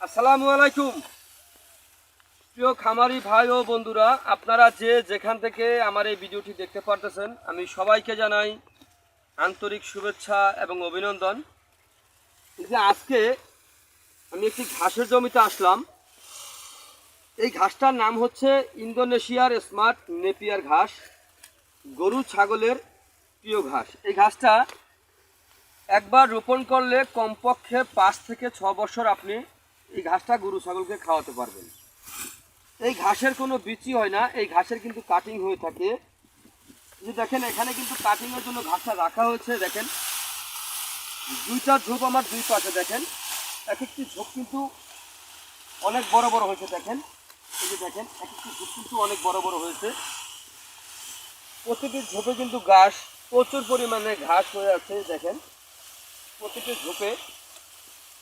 আসসালামু আলাইকুম। প্রিয় খামারি ভাই ও বন্ধুরা, আপনারা যে যেখান থেকে আমার এই ভিডিওটি দেখতে পারতেছেন, আমি সবাইকে জানাই আন্তরিক শুভেচ্ছা এবং অভিনন্দন। যে আজকে আমি একটি ঘাসের জমিতে আসলাম। এই ঘাসটার নাম হচ্ছে ইন্দোনেশিয়ার স্মার্ট নেপিয়ার ঘাস, গরু ছাগলের প্রিয় ঘাস। এই ঘাসটা একবার রোপণ করলে কমপক্ষে পাঁচ থেকে ছ বছর আপনি এই ঘাসটা গরু, ছাগলকে খাওয়াতে পারবেন এই ঘাসের কোনো বিচি হয় না, এই ঘাসের কিন্তু কাটিং হয়ে থাকে। যে দেখেন, এখানে কিন্তু কাটিংয়ের জন্য ঘাসটা রাখা হয়েছে, দেখেন। দুইটা ঝোপ আমার দুই পাশে, দেখেন। এক একটি ঝোপ কিন্তু অনেক বড় বড় হয়েছে, দেখেন। এই যে দেখেন, এক একটি ঝোপ কিন্তু অনেক বড় বড় হয়েছে। প্রতিটি ঝোপে কিন্তু ঘাস, প্রচুর পরিমাণে ঘাস হয়ে আছে, দেখেন। প্রতিটি ঝোপে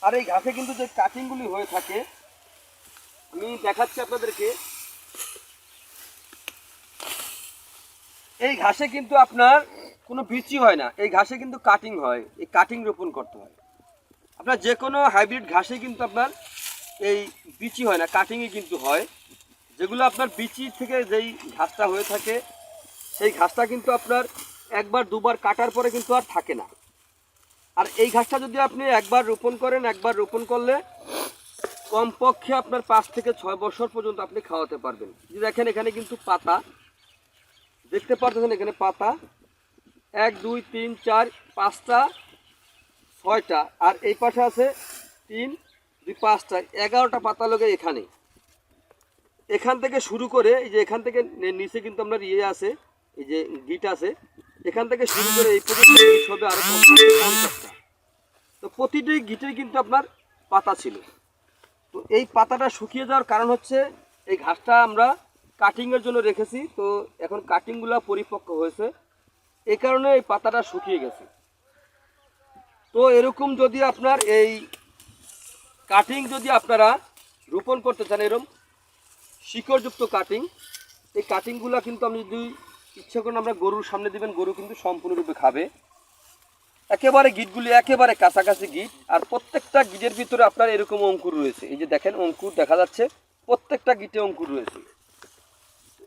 আর এই ঘাসে কিন্তু যে কাটিংগুলি হয়ে থাকে, আমি দেখাচ্ছি আপনাদেরকে। এই ঘাসে কিন্তু আপনার কোনো বিচি হয় না, এই ঘাসে কিন্তু কাটিং হয়, এই কাটিং রোপণ করতে হয়। আপনার যে কোনো হাইব্রিড ঘাসে কিন্তু আপনার এই বিচি হয় না কাটিংই কিন্তু হয়। যেগুলো আপনার বিচি থেকে যেই ঘাসটা হয়ে থাকে, সেই ঘাসটা কিন্তু আপনার একবার দুবার কাটার পরে কিন্তু আর থাকে না। আর এই ঘাসটা যদি আপনি একবার রোপণ করেন, একবার রোপণ করলে কমপক্ষে আপনার পাঁচ থেকে ছয় বছর পর্যন্ত আপনি খাওয়াতে পারবেন। দেখেন, এখানে কিন্তু পাতা। দেখতে পাচ্ছেন এখানে পাতা। এক, দুই, তিন, চার, পাঁচটা, ছয়টা। আর এই পাশে আছে তিন, দুই, পাঁচটা। এগারোটা পাতা লোকে এখানে। এখান থেকে শুরু করে, এই যে এখান থেকে নিচে কিন্তু আপনার ইয়ে আছে, এই যে গিট আছে এখান থেকে শুরু করে এই পর্যন্ত গিট হবে আরও পঞ্চাশটা। তো প্রতিটি গিটে কিন্তু আপনার পাতা ছিল। তো এই পাতাটা শুকিয়ে যাওয়ার কারণ হচ্ছে এই ঘাসটা আমরা কাটিংয়ের জন্য রেখেছি। তো এখন কাটিংগুলো পরিপক্ক হয়েছে। এই কারণে এই পাতাটা শুকিয়ে গেছে। তো এরকম যদি আপনার এই কাটিং যদি আপনারা রোপণ করতে চান এরকম শিকড়যুক্ত কাটিং, এই কাটিংগুলো কিন্তু আপনি যদি ইচ্ছে করেন আমরা গরুর সামনে দিবেন, গরু কিন্তু সম্পূর্ণরূপে খাবে। একেবারে গিটগুলি একেবারে কাছাকাছি গিট, আর প্রত্যেকটা গিটের ভিতরে আপনার এরকম অঙ্কুর রয়েছে। এই যে দেখেন, অঙ্কুর দেখা যাচ্ছে, প্রত্যেকটা গিটে অঙ্কুর রয়েছে।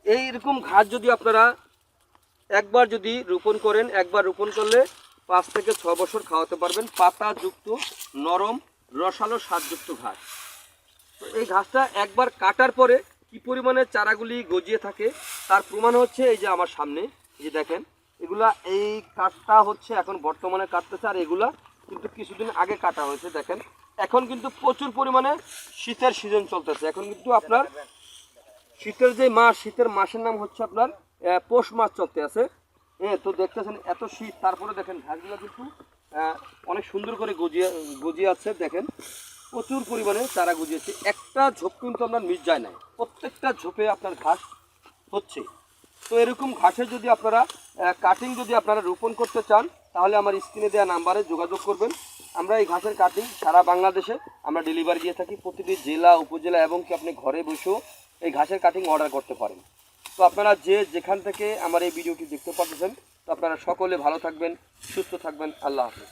এই রকম ঘাস যদি আপনারা একবার যদি রোপণ করেন, একবার রোপণ করলে পাঁচ থেকে ছ বছর খাওয়াতে পারবেন, পাতাযুক্ত, নরম, রসালো স্বাদযুক্ত ঘাস। তো এই ঘাসটা একবার কাটার পরে কি পরিমাণে চারাগুলি গজিয়ে থাকে তার প্রমাণ হচ্ছে এই যে আমার সামনে যে দেখেন, এগুলা এই কাঠটা হচ্ছে এখন বর্তমানে কাটতেছে আর এগুলা কিন্তু কিছুদিন আগে কাটা হয়েছে, দেখেন। এখন কিন্তু প্রচুর পরিমাণে শীতের সিজন চলতেছে। এখন কিন্তু আপনার শীতের যে মাস, শীতের মাসের নাম হচ্ছে আপনার পৌষ মাস চলতে আছে। হ্যাঁ তো দেখতেছেন এত শীত, তারপরে দেখেন ঘাসগুলো কিন্তু অনেক সুন্দর করে গজিয়ে গজিয়ে আছে, দেখেন। প্রচুর পরিমাণে চারা গজিয়েছে। একটা ঝোপ কিন্তু আপনার মিস যায় না প্রত্যেকটা ঝোপে আপনার ঘাস হচ্ছে। তো এরকম ঘাসে যদি আপনারা কাটিং যদি আপনারা রোপণ করতে চান, তাহলে আমার স্ক্রিনে দেওয়া নাম্বারে যোগাযোগ করবেন। আমরা এই ঘাসের কাটিং সারা বাংলাদেশে আমরা ডেলিভারি দিয়ে থাকি। প্রতিটি জেলা, উপজেলা এবং কি আপনি ঘরে বসেও এই ঘাসের কাটিং অর্ডার করতে পারেন। তো আপনারা যে যেখান থেকে আমার এই ভিডিওটি দেখতে পাচ্ছেন, তো আপনারা সকলে ভালো থাকবেন, সুস্থ থাকবেন। আল্লাহ হাফেজ।